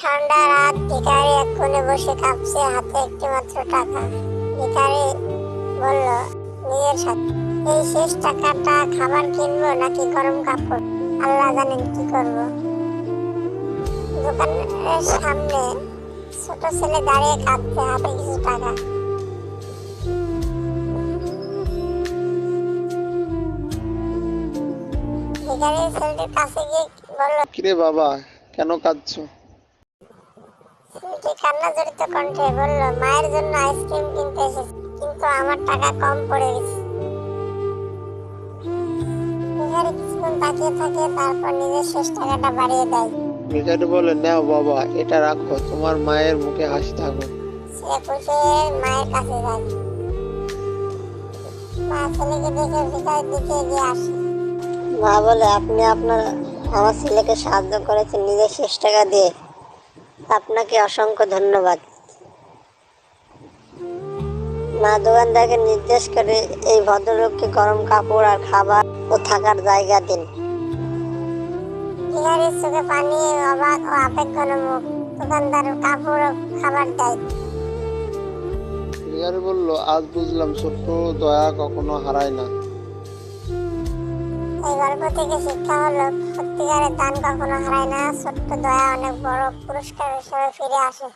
ঠান্ডা রাত, ভিখারি এক কোণে বসে কাঁপছে, হাতে একটি মাত্র টাকা। ভিখারি বলল, নিজের সাথে এই শেষ টাকাটা খাবার কিনবো নাকি গরম কাপড়? আল্লাহ জানেন কি করব। দোকানের সামনে ছোট ছেলে দাঁড়িয়ে কাঁদছে হাতে কিছু টাকা ভিখারি ছেলেটির কাছে গিয়ে বলল, কিরে বাবা, কেন কাঁদছো? কান্না জড়িত কণ্ঠে বলল মায়ের জন্য আইসক্রিম কিনতে এসেছি কিন্তু আমার টাকা কম পড়ে গেছে। ভিখারি কিছুক্ষণ তাকিয়ে থাকে তারপর নিজের শেষ টাকাটা বাড়িয়ে দেয়। ভিখারি বলে নাও বাবা এটা রাখো তোমার মায়ের মুখে হাসি থাকো সে মায়ের কাছে যায়। মা ছেলেকে দেখে ভিখারির দিকে এগিয়ে আসে। মা বলে আপনি আপনার আমার ছেলেকে সাহায্য করেছেন নিজের শেষ টাকা দিয়ে। আপনাকে অসংখ্য ধন্যবাদ। মা দোকানদারকে নির্দেশ করে এই ভদ্রলোককে গরম কাপড় আর খাবার ও থাকার জায়গা দিন। ভিখারির চোখে পানি অবাক ও আবেগঘন মুখ দোকানদার কাপড় ও খাবার দেয়। ভিখারি বলল আজ বুঝলাম ছোট্ট দয়া কখনো হারায় না। এই গল্প থেকে শিক্ষা হলো সত্যিকারের দান কখনো হারায় না, ছোট্ট দয়া অনেক বড় পুরস্কার হিসেবে ফিরে আসে।